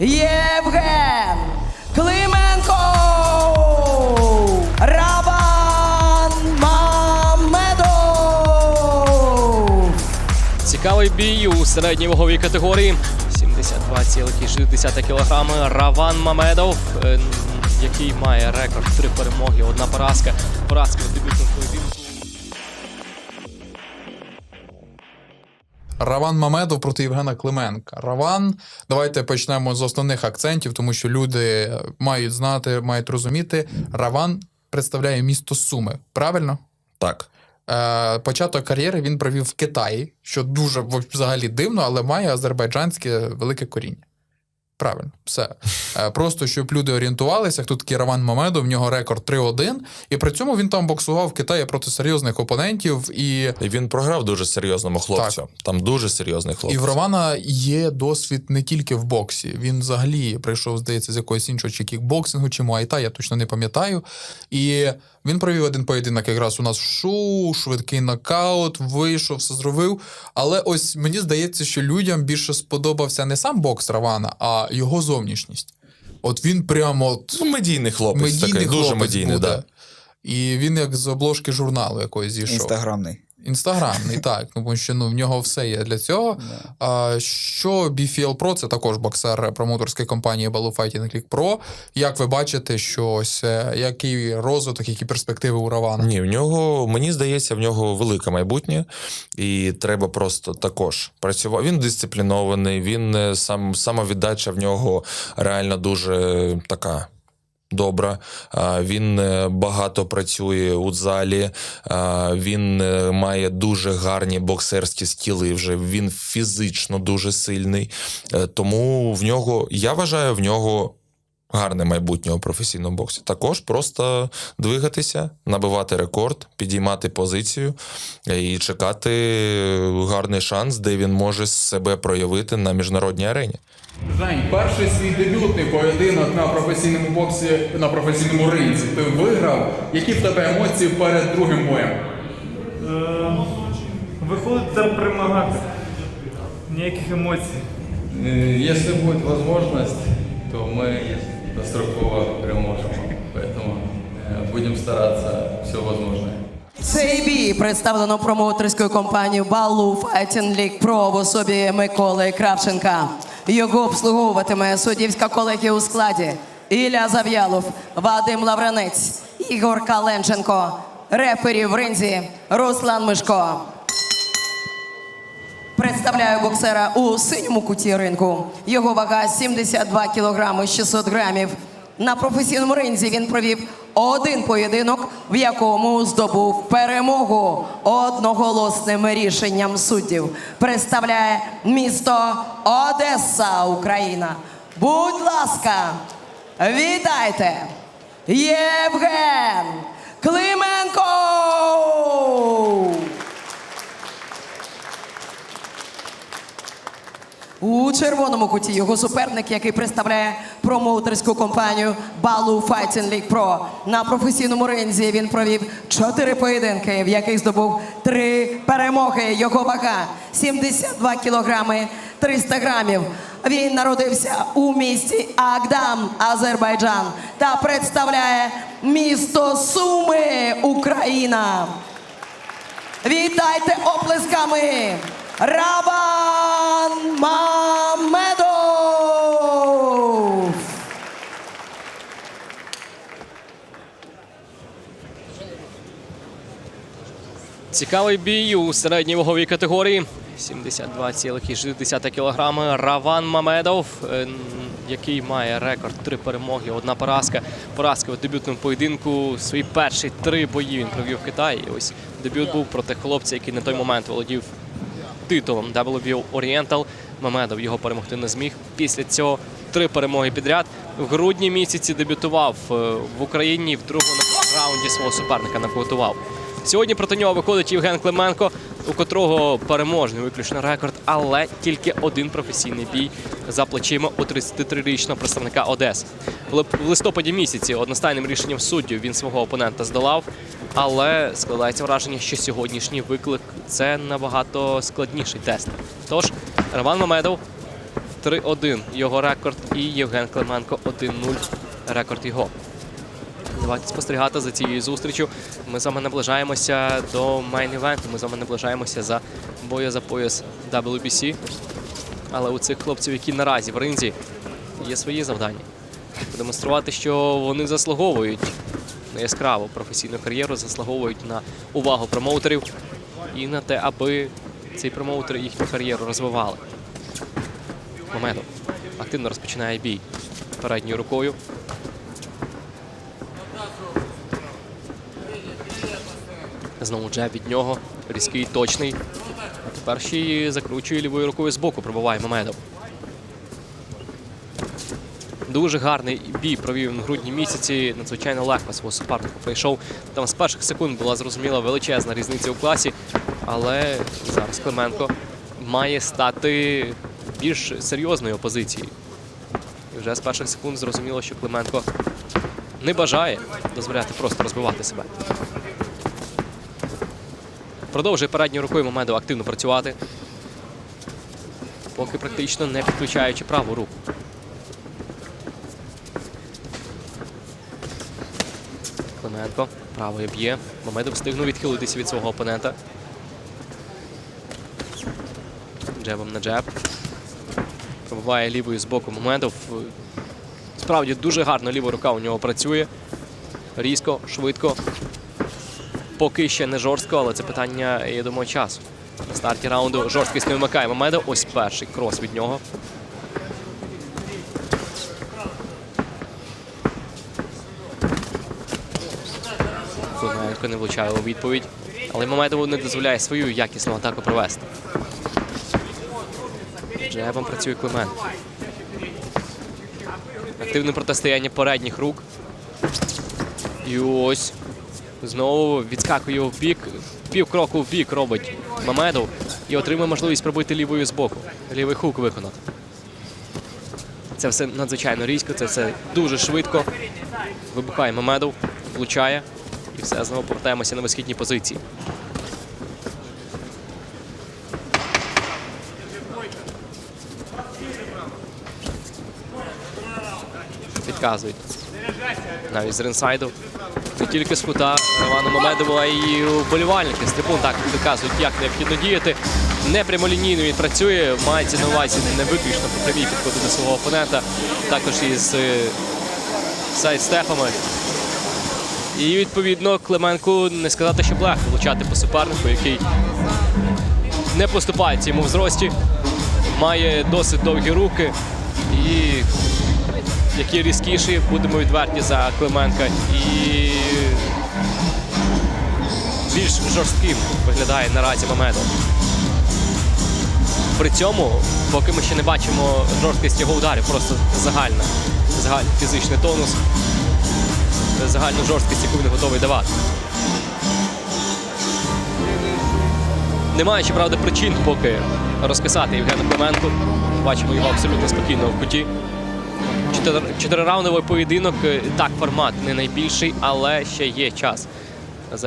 Євген Клименко. Раван Мамедов. Цікавий бій у середній ваговій категорії. 72,6 кг. Раван Мамедов, е, який має рекорд три перемоги, одна поразка. Поразка в дебютному Раван Мамедов проти Євгена Клименка. Раван, давайте почнемо з основних акцентів, тому що люди мають знати, мають розуміти. Раван представляє місто Суми. Правильно? Так. Е, початок кар'єри він провів в Китаї, що дуже взагалі дивно, але має азербайджанське велике коріння. Правильно, все. Е, Просто щоб люди орієнтувалися, хто такий Раван Мамедов, в нього рекорд 3-1, і при цьому він там боксував в Китаї проти серйозних опонентів. І І він програв дуже серйозному хлопцю. Там дуже серйозний І в Романа є досвід не тільки в боксі. Він взагалі прийшов, здається, з якогось іншого чи кікбоксингу, чи муайта, я точно не пам'ятаю. І він провів один поєдинок якраз у нас в шоу, швидкий нокаут, вийшов, все зробив. Але ось мені здається, що людям більше сподобався не сам бокс Равана, а його зовнішність. От він прямо от Ну, медійний хлопець медійний такий, дуже хлопець медійний, буде. да. І він як з обложки журналу якоїсь зійшов. Інстаграмний. Інстаграмний, так, тому що ну, в нього все є для цього. А, що BFL Pro, це також боксер промоутерської компанії Baloo Fighting League Pro. Як ви бачите, що ось е, який розвиток, які перспективи у Равана? Ні, в нього, мені здається, в нього велике майбутнє, і треба просто також працювати. Він дисциплінований, він е, сам самовіддача в нього реально дуже е, така. Добра, він е, багато працює у залі, він е, має дуже гарні боксерські скіли. Вже він фізично дуже сильний. Е, Тому в нього, я вважаю, в нього гарне майбутнє у професійному боксі. Також просто двигатися, набивати рекорд, підіймати позицію е, і чекати гарний шанс, де він може себе проявити на міжнародній арені. Жень, перший свій дебютний поєдинок на професійному боксі на професійному ринці. Ти виграв. Які в тебе емоції перед другим боєм? Е, Виходить це перемагати. Ніяких емоцій. Э, Если будет возможность, то мы достроково переможем. Поэтому э, будем стараться все возможное. Цей бій представлено промоутерською компанією Балу Fighting League Pro в особі Миколи Кравченка. Його обслуговуватиме суддівська колегія у складі Ілля Зав'ялов, Вадим Лавранець, Ігор Каленченко, рефері в ринзі Руслан Мишко. Представляю боксера у синьому куті ринку. Його вага 72 кілограми 600 грамів. На професійному ринзі він провів один поєдинок, в якому здобув перемогу одноголосним рішенням суддів. Представляє місто Одеса, Україна. Будь ласка, вітайте! Євген Клименко! У червоному куті його суперник, який представляє промоутерську компанію Балу Fighting League Pro. На професійному ринзі він провів чотири поєдинки, в яких здобув три перемоги. Його вага 72 кілограми 300 грамів. Він народився у місті Агдам, Азербайджан, та представляє місто Суми, Україна. Вітайте оплесками! Раван Мамедов! Цікавий бій у середній ваговій категорії. 72,6 кг. Раван Мамедов, е, який має рекорд три перемоги, одна поразка. Поразка в дебютному поєдинку. Свої перші три бої він провів в Китаї. Ось дебют був проти хлопця, який на той момент володів титулом WBO Oriental. Мамедов його перемогти не зміг. Після цього три перемоги підряд. В грудні місяці дебютував е, в Україні в другому раунді свого суперника нокаутував. Сьогодні проти нього виходить Євген Клименко, у котрого переможний виключно рекорд, але тільки один професійний бій за плечима у 33-річного представника Одеси. В листопаді місяці одностайним рішенням суддів він свого опонента здолав, але складається враження, що сьогоднішній виклик це набагато складніший тест. Тож Роман Мамедов 3-1 його рекорд і Євген Клименко 1-0 рекорд його. Давайте спостерігати за цією зустрічю. Ми з вами наближаємося до мейн-івенту. Ми з вами наближаємося за бою за пояс WBC. Але у цих хлопців, які наразі в ринзі, є свої завдання. Продемонструвати, що вони заслуговують на яскраву професійну кар'єру, заслуговують на увагу промоутерів і на те, аби цей промоутер їхню кар'єру розвивали. Мамедов активно розпочинає бій передньою рукою. Знову джеб від нього. Різкий, точний. А тепер ще закручує лівою рукою збоку, пробиває Мамедов. Дуже гарний бій провів в грудні місяці. Надзвичайно легко свого суперника прийшов. Там з перших секунд була зрозуміла величезна різниця у класі. Але зараз Клименко має стати більш серйозною опозицією. І вже з перших секунд зрозуміло, що Клименко не бажає дозволяти просто розбивати себе. Продовжує передньою рукою Мамедов активно працювати, поки практично не підключаючи праву руку. Клименко правою б'є. Мамедов встигнув відхилитися від свого опонента. Джебом на джеб. Пробиває лівою з боку Мамедов. Справді дуже гарно ліва рука у нього працює. Різко, швидко. Поки ще не жорстко, але це питання, я думаю, часу. На старті раунду жорсткість не вимикає Мамедов. Ось перший крос від нього. Клименко не влучає у відповідь. Але Мамедову не дозволяє свою якісну атаку провести. Джебом працює Клименко. Активне протистояння передніх рук. І ось знову відскакує в бік. Пів кроку в бік робить Мамедов і отримує можливість пробити лівою з боку. Лівий хук виконати. Це все надзвичайно різко, це все дуже швидко. Вибухає Мамедов, влучає. І все, знову повертаємося на висхідні позиції. Підказують. Навіть з ринсайду. Не тільки з кута Романа Мамедову, а й вболівальники. З трибун так підказують, як необхідно діяти. Не прямолінійно він працює, мається на увазі не виключно по прямій підходи до свого опонента, також із сайдстепами. І відповідно Клименку не сказати, що легко влучати по супернику, який не поступається йому в зрості, має досить довгі руки і які різкіші, будемо відверті за Клименка. І більш жорстким виглядає наразі Мамедов. При цьому, поки ми ще не бачимо жорсткість його ударів, просто загальна, загальний фізичний тонус загальну жорсткість, яку він готовий давати. Немає, щоправда, причин поки розкисати Євгена Клименку. Бачимо його абсолютно спокійно в куті. Чотири- Чотирираундовий поєдинок. е, Так, формат не найбільший, але ще є час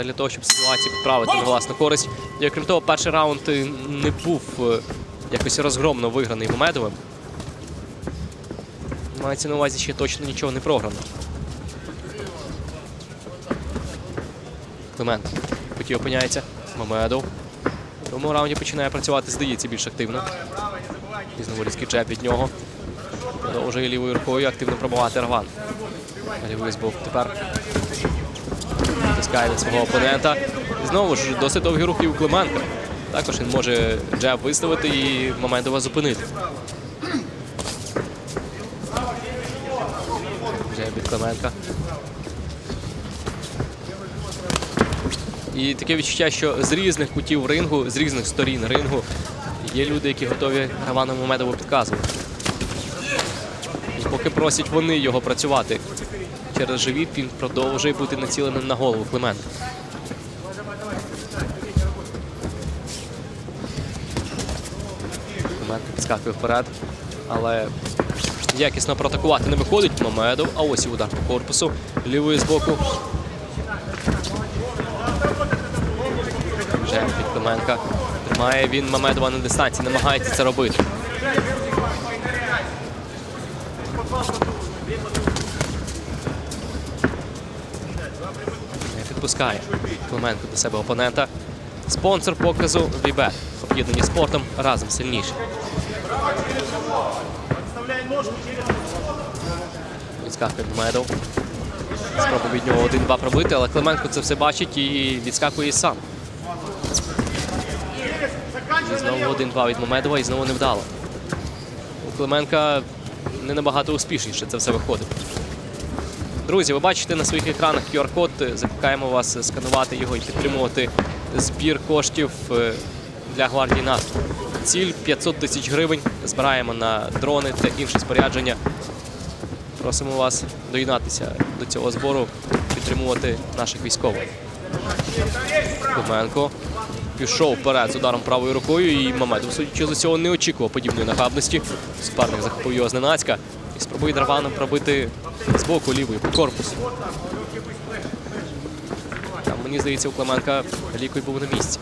для того, щоб ситуацію підправити на власну користь. І окрім того, перший раунд е, не був е, якось розгромно виграний Мамедовим. Мається на увазі, ще точно нічого не програно. Клименко. В опиняється. Мамедов. В другому раунді починає працювати, здається, більш активно. І знову різкий джеб від нього. Продовжує лівою рукою активно пробувати Раван. Лівий збоку тепер. Тискає від свого опонента. Знову ж досить довгі рухи у Клименка. Також він може джеб виставити і Мамедова зупинити. Джеб від Клименка. І таке відчуття, що з різних кутів рингу, з різних сторін рингу є люди, які готові Равану Мамедову підказувати. Поки просять вони його працювати через живіт, він продовжує бути націленим на голову Клименка. Клименко підскакує вперед, але якісно проатакувати не виходить Мамедов, а ось і удар по корпусу лівої з боку. Вже від Клименка. Тримає він Мамедова на дистанції, намагається це робити. Не підпускає Клименко до себе опонента. Спонсор показу Вібет. Об'єднані спортом разом сильніші. Відскакує Медов. Спроба від нього 1-2 пробити, але Клименко це все бачить і відскакує сам. І знову 1-2 від Мамедова і знову невдало. У Клименка не набагато успішніше це все виходить. Друзі, ви бачите на своїх екранах QR-код. Закликаємо вас сканувати його і підтримувати збір коштів е, для гвардії НАТО. Ціль 500 тисяч гривень. Збираємо на дрони та інше спорядження. Просимо вас доєднатися до цього збору, підтримувати наших військових. Клименко пішов вперед з ударом правою рукою, і Мамедов, судячи з цього, не очікував подібної нахабності. Суперник захопив його зненацька і спробує Дарваном пробити з боку лівої по корпусу. Там, мені здається, у Клименка лікой був на місці.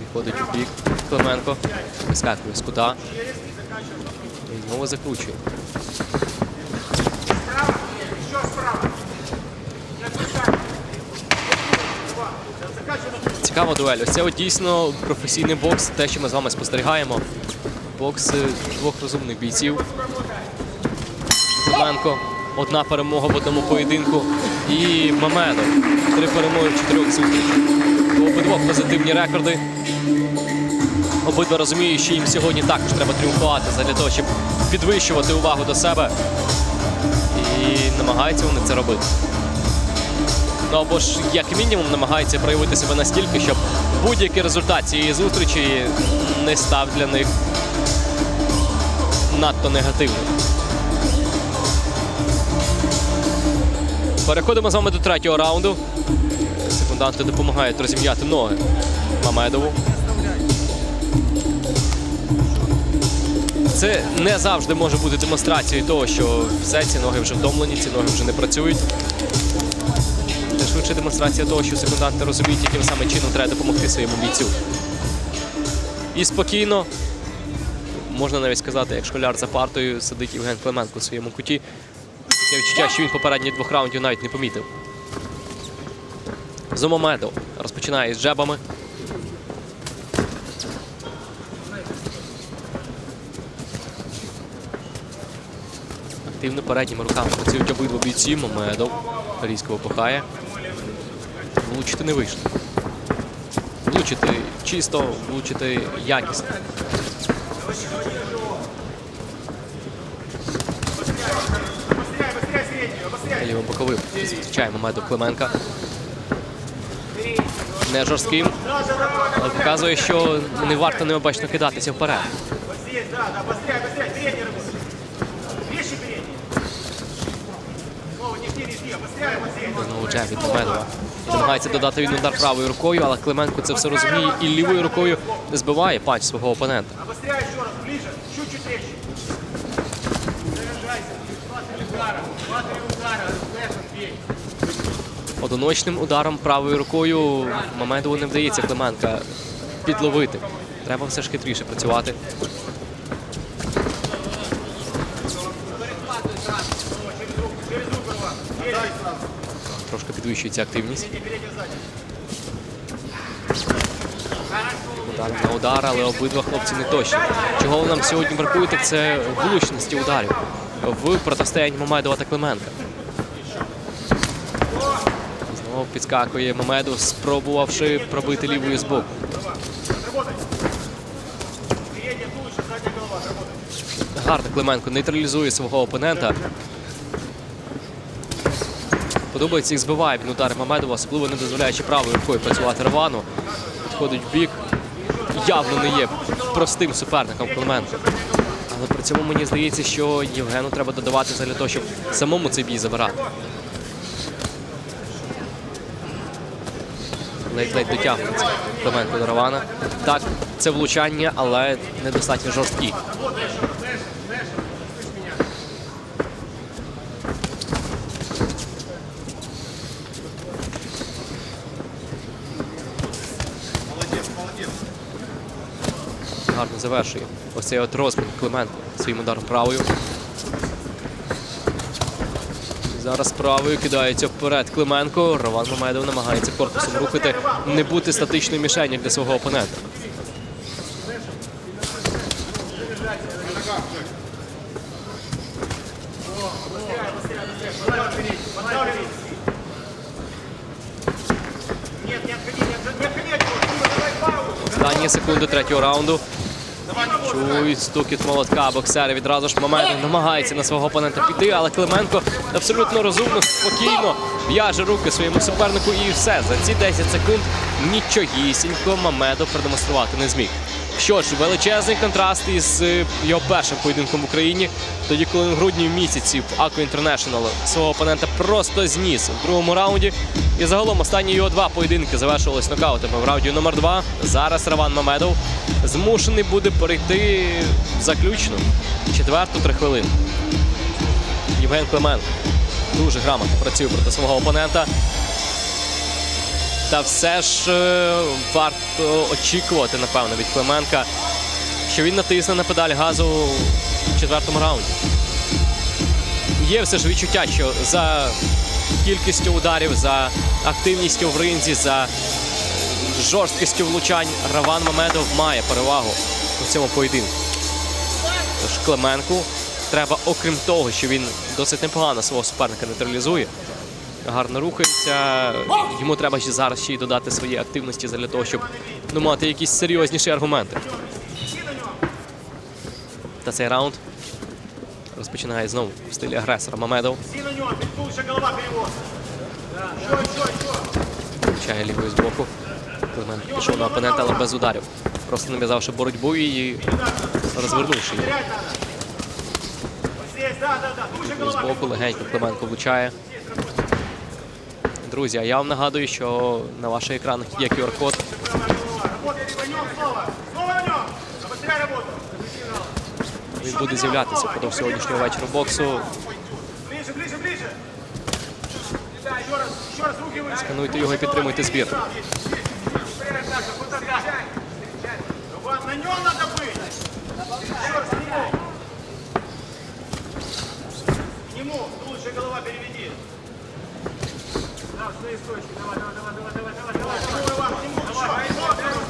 Відходить у бік Клименко, вискакує з кута. І знову закручує. Цікава дуель. Ось це от дійсно професійний бокс, те, що ми з вами спостерігаємо. Бокс е, двох розумних бійців. Клименко. Одна перемога в одному поєдинку. І Мамедов. Три перемоги в чотирьох зустрічах. Обидвох позитивні рекорди. Обидва розуміють, що їм сьогодні також треба тріумфувати для того, щоб підвищувати увагу до себе. І намагаються вони це робити. Ну або ж, як мінімум, намагаються проявити себе настільки, щоб будь-який результат цієї зустрічі не став для них надто негативним. Переходимо з вами до третього раунду. Секунданти допомагають розім'яти ноги Мамедову. Це не завжди може бути демонстрацією того, що все, ці ноги вже втомлені, ці ноги вже не працюють. Це швидше демонстрація того, що секунданти розуміють, яким саме чином треба допомогти своєму бійцю. І спокійно, можна навіть сказати, як школяр за партою сидить Євген Клименко у своєму куті. Таке відчуття, що він попередні двох раундів навіть не помітив. Зумомедов розпочинає з джебами. Активно передніми руками працюють обидва бійці. Мамедов різко випухає. Влучити не вийшло. Влучити чисто, влучити якісно. Лівим боковим. Зустрічає Мамедов Клименка. Не жорстким, але показує, що не варто необачно кидатися вперед. Знову джеб від Намагається додати він удар правою рукою, але Клименко це все розуміє і лівою рукою не збиває панч свого опонента. Одиночним ударом правою рукою Мамедову не вдається Клименка підловити. Треба все ж хитріше працювати. Підвищується активність. Удар на удар, але обидва хлопці не точні. Чого нам сьогодні бракує, так це влучності ударів в протистоянні Мамедова та Клименка. Знову підскакує Мамедов, спробувавши пробити лівою з боку. Гарно Клименко нейтралізує свого опонента. Подобається їх збиває він удари Мамедова, особливо не дозволяючи правою рукою працювати Равану. Підходить в бік. Явно не є простим суперником Клименко. Але при цьому мені здається, що Євгену треба додавати для того, щоб самому цей бій забирати. ледь-ледь дотягується Клименко до Равана. Так, це влучання, але недостатньо жорсткі. гарно завершує. Ось цей от розмін Клименко своїм ударом правою. Зараз правою кидається вперед Клименко. Роман Мамедов намагається корпусом рухати, не бути статичною мішенью для свого опонента. Останні секунди третього раунду. Чують стукіт молотка. Боксери відразу ж Мамедов намагається на свого опонента піти, але Клименко абсолютно розумно, спокійно в'яже руки своєму супернику і все. За ці 10 секунд нічогісінько Мамедов продемонструвати не зміг. Що ж, величезний контраст із е, його першим поєдинком в Україні. Тоді, коли в грудні місяці в Aqua International свого опонента просто зніс в другому раунді. І загалом останні його два поєдинки завершувалися нокаутами в раунді номер 2 Зараз Раван Мамедов змушений буде перейти в заключну четверту три хвилини. Євген Клименко дуже грамотно працює проти свого опонента. Та все ж е, варто очікувати, напевно, від Клименка, що він натисне на педаль газу в четвертому раунді. Є все ж відчуття, що за кількістю ударів, за активністю в ринзі, за жорсткістю влучань Раван Мамедов має перевагу у цьому поєдинку. Тож Клименку треба, окрім того, що він досить непогано свого суперника нейтралізує, гарно рухається. Йому треба ще зараз ще й додати свої активності для того, щоб ну, мати якісь серйозніші аргументи. Та цей раунд розпочинає знову в стилі агресора Мамедов. Включає лівою з боку. Клименко пішов на опонента, але без ударів. Просто нав'язавши боротьбу і розвернувши її. З боку легенько Клименко влучає. Друзі, а я вам нагадую, що на ваших екранах є QR-код. Він буде з'являтися впродовж сьогоднішнього вечора боксу. Скануйте його і підтримуйте збір. На. Лучше голова переведи.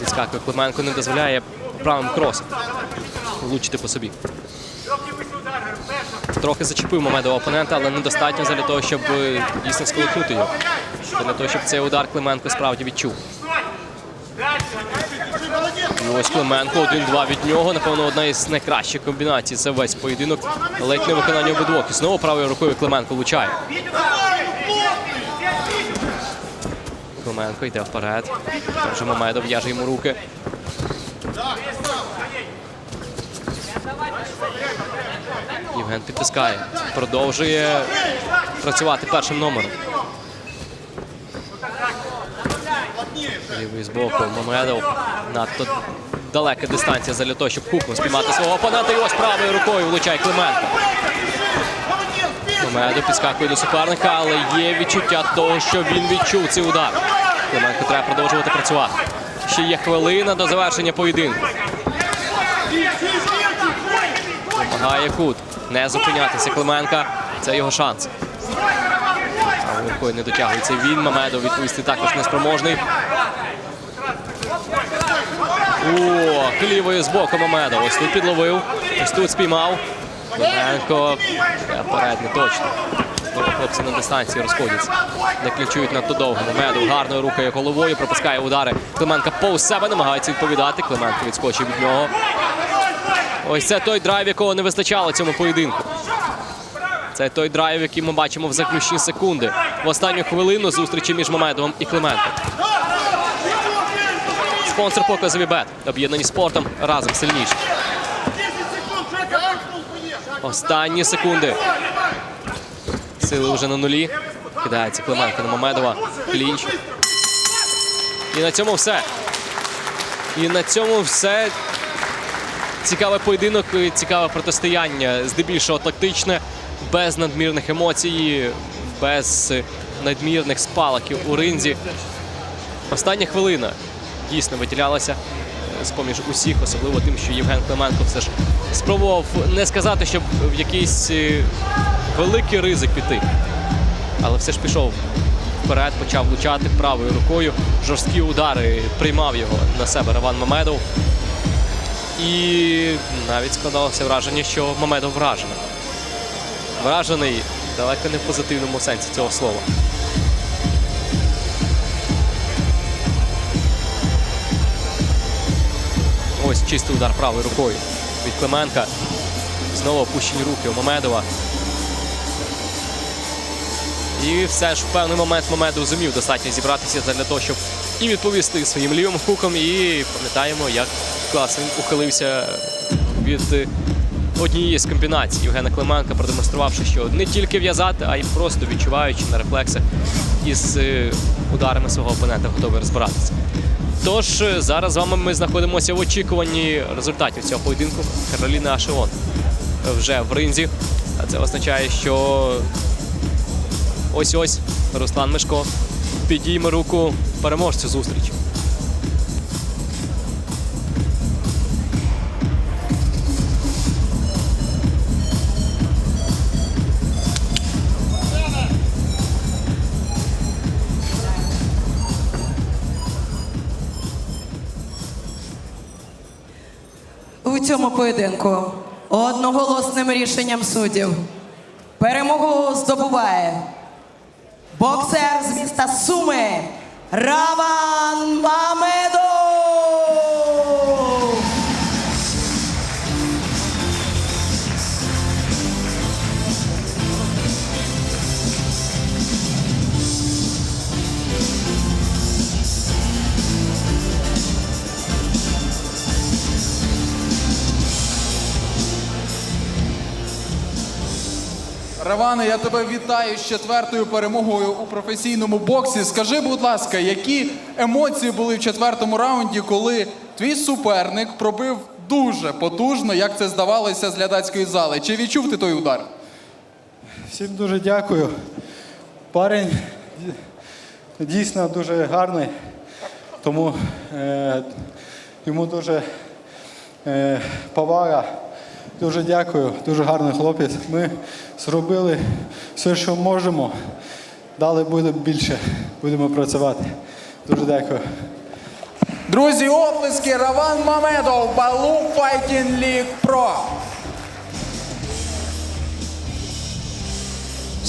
Відскакує Клименко, не дозволяє правим кросом влучити по собі. Трохи зачепив Мамедова опонента, але недостатньо для того, щоб е, дійсно сколихнути його. Для того, щоб цей удар Клименко справді відчув. І ось Клименко, 1-2 від нього. Напевно, одна із найкращих комбінацій за весь поєдинок. Ледь не виконання обидвох. І знову правою рукою Клименко влучає. Клименко йде вперед. Там вже Мамедов в'яже йому руки. Євген підтискає. Продовжує працювати першим номером. Лівий з боку Мамедов. Надто далека дистанція для того, щоб хукнув спіймати свого опонента. І ось правою рукою влучає Клименко. Мамедов підскакує до суперника, але є відчуття того, що він відчув цей удар. Клименко треба продовжувати працювати. Ще є хвилина до завершення поєдинку. Вимагає кут. Не зупинятися Клименка. Це його шанс. Рукою не дотягується він. Мамедов відповісти також неспроможний. О, лівою з боку Мамедов. Ось тут підловив. Ось тут спіймав. Клименко. Е, Вперед не точно. Хлопці на дистанції розходяться. Не ключують надто довго. Мамедов гарною рукою головою пропускає удари. Клименко повз себе намагається відповідати. Клименко відскочив від нього. Ось це той драйв, якого не вистачало цьому поєдинку. Це той драйв, який ми бачимо в заключні секунди. В останню хвилину зустрічі між Мамедовим і Клименко. Спонсор показу Вібет. Об'єднані спортом разом сильніші. Останні секунди. Сили вже на нулі. Кидається Клименко на Мамедова. Клінч. І на цьому все. І на цьому все. Цікавий поєдинок, цікаве протистояння. Здебільшого тактичне, без надмірних емоцій, без надмірних спалахів у ринзі. Остання хвилина дійсно виділялася з-поміж усіх, особливо тим, що Євген Клименко все ж спробував не сказати, щоб в якийсь е, великий ризик піти. Але все ж пішов вперед, почав влучати правою рукою. Жорсткі удари приймав його на себе Раван Мамедов. І навіть складалося враження, що Мамедов вражений. Вражений далеко не в позитивному сенсі цього слова. Ось чистий удар правою рукою від Клименка. Знову опущені руки у Мамедова. І все ж в певний момент Мамедов зумів достатньо зібратися для того, щоб і відповісти своїм лівим хуком. І пам'ятаємо, як класно він ухилився від е, однієї з комбінацій Євгена Клименка, продемонструвавши, що не тільки в'язати, а й просто відчуваючи на рефлексах із е, ударами свого опонента готовий розбиратися. Тож е, зараз з вами ми знаходимося в очікуванні результатів цього поєдинку. Кароліна Ашеон вже в ринзі. А це означає, що ось ось Руслан Мишко підійме руку переможцю зустрічі. У цьому поєдинку одноголосним рішенням суддів перемогу здобуває боксер з міста Суми Раван Мамедов. Раване, я тебе вітаю з четвертою перемогою у професійному боксі. Скажи, будь ласка, які емоції були в четвертому раунді, коли твій суперник пробив дуже потужно, як це здавалося з глядацької зали? Чи відчув ти той удар? Всім дуже дякую. Парень дійсно дуже гарний, тому е, йому дуже е, повага. Дуже дякую, дуже гарний хлопець. Ми зробили все, що можемо. Далі буде більше. Будемо працювати. Дуже дякую. Друзі, оплески Раван Мамедов, Балу Fighting League Pro.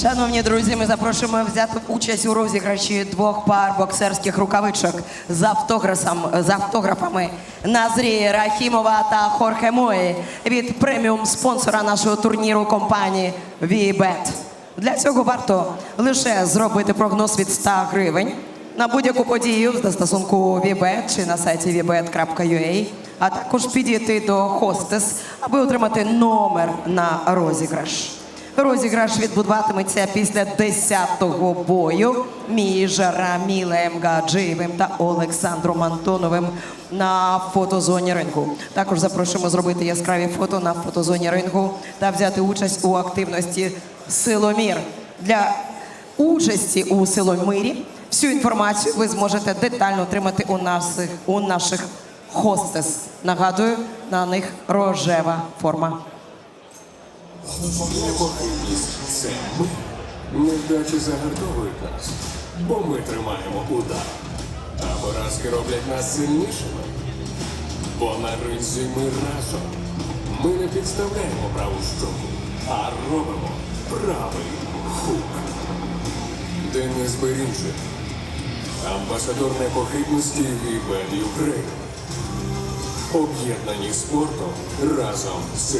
Шановні друзі, ми запрошуємо взяти участь у розіграші двох пар боксерських рукавичок з автографом, з автографами Назрі Рахімова та Хорхе Мої від преміум спонсора нашого турніру компанії VBet. Для цього варто лише зробити прогноз від 100 гривень на будь-яку подію в застосунку VBet чи на сайті vbet.ua, а також підійти до Hostess, аби отримати номер на розіграш. Розіграш відбуватиметься після 10-го бою між Рамілем Гаджиєвим та Олександром Антоновим на фотозоні рингу. Також запрошуємо зробити яскраві фото на фотозоні рингу та взяти участь у активності Силомір. Для участі у Силомирі всю інформацію ви зможете детально отримати у наших, у наших хостес. Нагадую, на них рожева форма. Непохитність це ми. Невдачі загартовують нас, бо ми тримаємо удар. А поразки роблять нас сильнішими. Бо на ринзі ми разом. Ми не підставляємо праву щоку, а робимо правий хук. Денис Берінчик, амбасадор непохитності Вібет Юкрейн. Об'єднані спортом разом сильні.